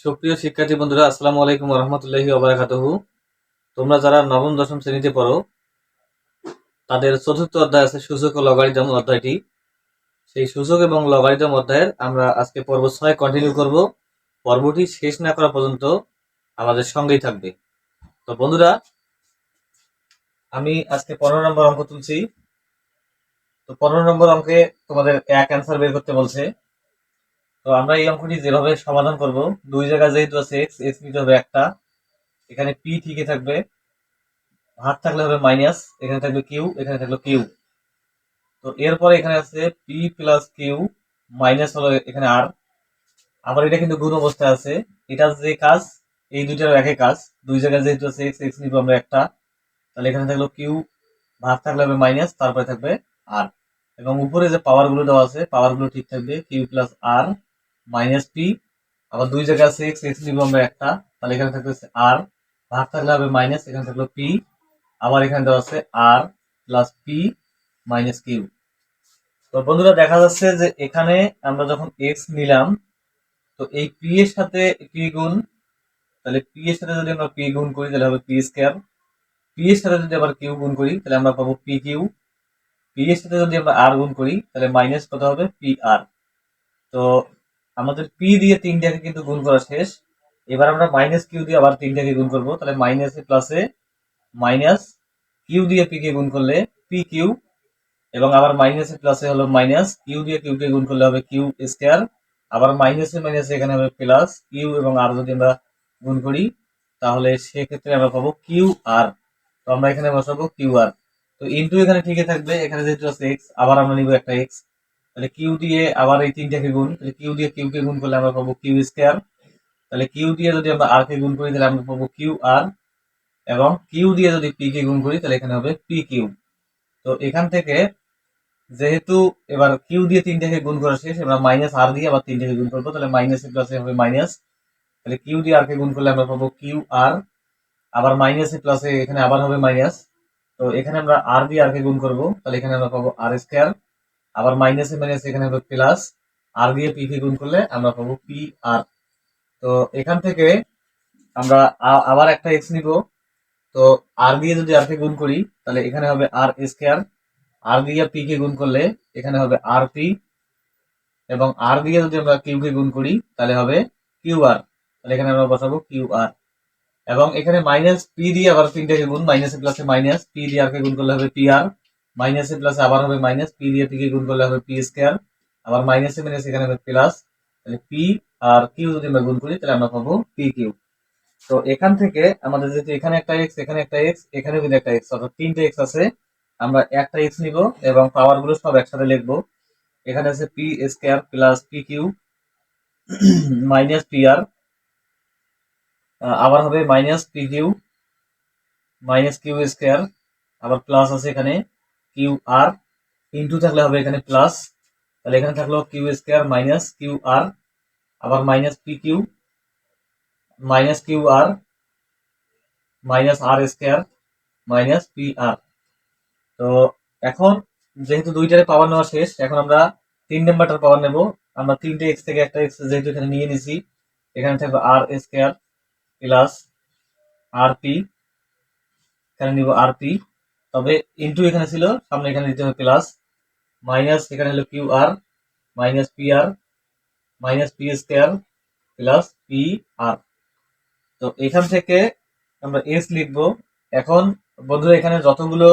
সুপ্রিয় শিক্ষার্থী বন্ধুরা, আসসালামু আলাইকুম রহমতুল্লাহি ওবারাকাতুহু। তোমরা যারা নবম, দশম শ্রেণীতে পড়ো, তাদের চতুর্থ অধ্যায় আছে সূচক ও লগারিদম অধ্যায়টি। সেই সূচক এবং লগারিদম অধ্যায়ের আমরা আজকে পর্ব ছয় কন্টিনিউ করব। পর্বটি শেষ না করা পর্যন্ত আমাদের সঙ্গেই থাকবে। তো বন্ধুরা, আমি আজকে পনেরো নম্বর অঙ্ক তুলছি। তো পনেরো নম্বর অঙ্কে তোমাদের এক অ্যান্সার বের করতে বলছে। তো আমরা এই অঙ্কটি যেভাবে সমাধান করব, দুই জায়গায় যেহেতু আছে এক্স এক্স নিতে হবে একটা, এখানে পি ঠিকই থাকবে, হাত থাকলে হবে মাইনাস এখানে থাকবে কিউ এখানে থাকল কিউ তো এরপরে এখানে আছে পি প্লাস কিউ মাইনাস হলো এখানে আর আবার এটা কিন্তু গুণ অবস্থায় আছে, এটা যে কাজ, এই দুইটার একই কাজ, দুই জায়গায় যেহেতু আছে এক্স এক্স নিব আমরা একটা, তাহলে এখানে থাকল কিউ ভাগ থাকলে হবে মাইনাস তারপরে থাকবে আর এবং উপরে যে পাওয়ারগুলো দেওয়া আছে পাওয়ারগুলো ঠিক থাকবে Q plus R minus P আবার দুই জায়গায় আছে এক্স এক্স নিব আমরা একটা, তাহলে এখানে থাকবে আর ভাগ থাকলে হবে মাইনাস এখানে থাকল পি আবার এখানে দেওয়া আছে R plus P minus Q তো বন্ধুরা দেখা যাচ্ছে যে এখানে আমরা যখন এক্স নিলাম, তো এই পি এর সাথে পি গুণ, তাহলে পি এর সাথে যদি আমরা পি গুণ করি, তাহলে হবে পি স্কোয়ার পি এর সাথে যদি আবার কিউ গুণ করি, তাহলে আমরা পাবো পি কিউ পি এর সাথে যদি আমরা আর গুণ করি, তাহলে মাইনাস কত হবে? পি আর তো আমাদের পি দিয়ে তিনটাকে কিন্তু গুণ করা শেষ। এবার আমরা মাইনাস কিউ দিয়ে আবার তিনটাকে গুণ করব। তাহলে মাইনাসে প্লাসে মাইনাস কিউ দিয়ে পি কে গুণ করলে পি কিউ এবং আবার মাইনাসে প্লাসে হলো মাইনাস কিউ দিয়ে কিউ কে গুণ করলে হবে কিউ স্কোয়ার আবার মাইনাসে মাইনাসে এখানে হবে প্লাস কিউ এবং আর যদি আমরা গুণ করি, তাহলে সেক্ষেত্রে আমরা পাবো কিউ আর তো আমরা এখানে বসাবো কিউ আর তো ইন্টু এখানে ঠিকই থাকবে। এখানে যেহেতু আছে এক্স আবার আমরা নিব একটা এক্স তাহলে কিউ দিয়ে আবার এই তিনটাকে গুণ, তাহলে কিউ দিয়ে কিউ কে গুণ করলে আমরা পাবো কিউ স্কোয়ার তাহলে কিউ দিয়ে যদি আমরা আর কে গুণ করি, তাহলে আমরা পাবো কিউ আর এবং কিউ দিয়ে যদি পি কে গুণ করি, তাহলে এখানে হবে পি কিউ তো এখান থেকে যেহেতু এবার কিউ দিয়ে তিনটাকে গুণ করা শেষ, এবার মাইনাস আর দিয়ে আবার তিনটাকে গুণ করব, তাহলে মাইনাস প্লাসে হবে মাইনাস তাহলে কিউ দিয়ে আর কে গুণ করলে আমরা পাবো কিউ আর আবার মাইনাস মাইনাসে প্লাসে এখানে আবার হবে মাইনাস তো এখানে আমরা আর দিয়ে আর কে গুণ করব, তাহলে এখানে আমরা পাবো আর স্কোয়ার আবার মাইনাসে মাইনাসে এখানে হবে প্লাস আর দিয়ে পি কে গুণ করলে আমরা পাবো পি আর তো এখান থেকে আমরা আবার একটা এক্স নিব। তো আর দিয়ে যদি আর কে গুণ করি, তাহলে এখানে হবে আর স্কোয়ার আর দিয়ে পি কে গুণ করলে এখানে হবে আর পি এবং আর দিয়ে যদি আমরা কিউ কে গুণ করি, তাহলে হবে কিউ আর তাহলে এখানে আমরা বসাবো কিউ আর এবং এখানে মাইনাস পি দিয়ে আবার তিনটাকে গুণ মাইনাসে প্লাসে মাইনাস পি দিয়ে আর কে গুণ করলে হবে পি আর মাইনাসে প্লাসে আবার হবে মাইনাস পি দিয়ে পি কে গুণ করলে হবে পি স্কোয়ার আবার মাইনাসে মাইনাস এখানে হবে প্লাস তাহলে পি আর কিউ যদি আমরা গুণ করি, তাহলে আমরা পাবো পি কিউ তো এখান থেকে আমাদের যেহেতু এখানে একটা এক্স এখানে একটা এক্স এখানে কিন্তু একটা এক্স অর্থাৎ তিনটে এক্স আছে, আমরা একটা এক্স নিব এবং পাওয়ারগুলো সব একসাথে লিখব। এখানে আছে P square plus P Q minus P R আবার হবে minus P Q minus Q square আবার প্লাস আছে এখানে। কিউ আর ইন্টু থাকলে হবে এখানে প্লাস তাহলে এখানে থাকল Q square minus Q R, আবার minus P Q minus Q R minus R square minus P R তো এখন যেহেতু দুইটারে পাওয়ার নেওয়া শেষ, এখন আমরা তিন নাম্বারটার পাওয়ার নেব। আমরা তিনটে এক্স থেকে একটা এক্স যেহেতু এখানে নিয়ে নিছি, এখানে থাকবে R square plus R P এখানে নিব আর পি তবে ইন্টু এখানে ছিল, সামনে এখানে দিতে হবে প্লাস মাইনাস এখানে হলো Q R minus P R minus P square plus P R তো এখান থেকে আমরা এস লিখব। এখন বন্ধুরা, এখানে যতগুলো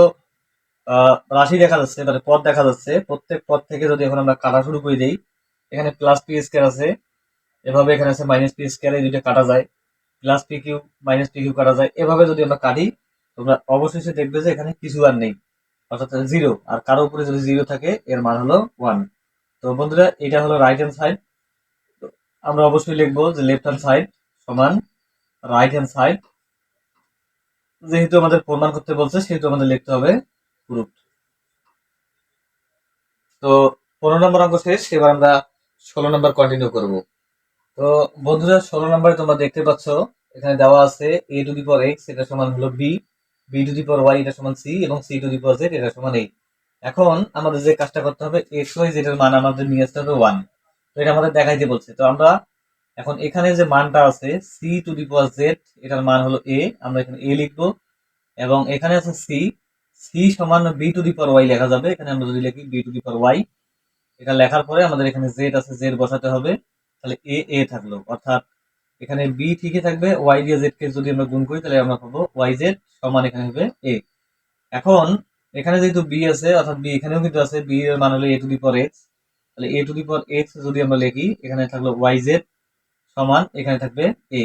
রাশি দেখা যাচ্ছে মানে পদ দেখা যাচ্ছে, প্রত্যেক পদ থেকে যদি এখন আমরা কাটা শুরু করে দিই, এখানে প্লাস পি স্কোয়ার আছে, এভাবে এখানে আছে মাইনাস পি স্কোয়ার এই দুইটা কাটা যায়। Plus P Q minus P Q কাটা যায়। এভাবে যদি আমরা কাটি তোমরা অবশেষে দেখবে যে এখানে কিছু আর নেই। অর্থাৎ জিরো আর কারও উপরে যদি জিরো থাকে, এর মান হলো ওয়ান তো বন্ধুরা, এটা হলো রাইট হ্যান্ড সাইড আমরা অবশ্যই লিখব যে লেফট হ্যান্ড সাইড সমান রাইট হ্যান্ড সাইড যেহেতু আমাদের প্রমাণ করতে বলছে, সেহেতু আমাদের লিখতে হবে প্রুফ তো পনেরো নম্বর অঙ্ক শেষ, এবার আমরা ষোলো নম্বর কন্টিনিউ করব। তো বন্ধুরা, ষোলো নম্বরে তোমরা দেখতে পাচ্ছ, এখানে দেওয়া আছে এ টু দি পাওয়ার এক্স এটা সমান হলো B B to the power Y এটা সমান সি এবং C to the power Z এটা সমান এই এখন আমাদের যে কাজটা করতে হবে এক্স ওয়াই জেড এর মান আমাদের নিয়ে আসতে হবে ওয়ান তো এটা আমাদের দেখাইতে বলছে। তো আমরা এখন এখানে যে মানটা আছে C to the power Z এটার মান হলো এ আমরা এখানে এ লিখব। এবং এখানে আছে সি সি সমান B to the power Y লেখা যাবে। এখানে আমরা যদি লিখি B to the power Y এটা লেখার পরে আমাদের এখানে জেড আছে জেড বসাতে হবে। তাহলে এ এ থাকল। অর্থাৎ এখানে বি ঠিকই থাকবে ওয়াই দিয়ে জেড কে যদি আমরা গুণ করি, তাহলে আমরা পাবো ওয়াই জেড সমান এখানে হবে এ এখন, এখানে যেহেতু বি আছে, অর্থাৎ বি এখানেও কিন্তু আছে বি এর মান হলো এ টু দি পাওয়ার এক্স তাহলে এ টু দি পাওয়ার এক্স যদি আমরা লিখি, এখানে থাকল ওয়াই জেড সমান, এখানে থাকবে এ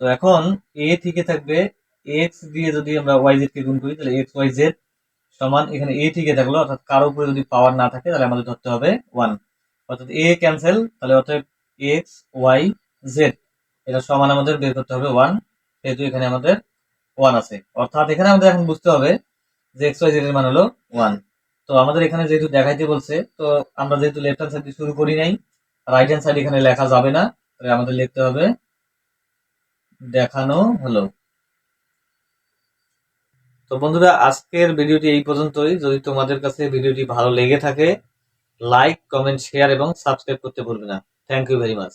তো এখন এ ঠিকই থাকবে এক্স দিয়ে যদি আমরা ওয়াই জেড কে গুণ করি, তাহলে এক্স ওয়াই জেড সমান, এখানে এ ঠিকই থাকল, অর্থাৎ কারও উপরে যদি পাওয়ার না থাকে, তাহলে আমাদের ধরতে হবে ওয়ান অর্থাৎ এ ক্যান্সেল তাহলে অর্থাৎ এক্স ওয়াই জেড এটা সমান আমাদের বের করতে হবে ওয়ান যেহেতু এখানে আমাদের ওয়ান আছে। অর্থাৎ এখানে আমাদের এখন বুঝতে হবে যে এক্স ওয়াই জেড এর মান হলো ওয়ান তো আমাদের এখানে যেহেতু দেখাইতে বলছে, তো আমরা যেহেতু লেফট হ্যান্ড সাইড শুরু করি নাই রাইট হ্যান্ড সাইড এখানে লেখা যাবে না, তাহলে আমাদের লিখতে হবে দেখানো হলো। তো বন্ধুরা, আজকের ভিডিওটি এই পর্যন্তই। যদি তোমাদের কাছে ভিডিওটি ভালো লেগে থাকে লাইক কমেন্ট শেয়ার এবং সাবস্ক্রাইব করতে ভুলবে না। Thank you very much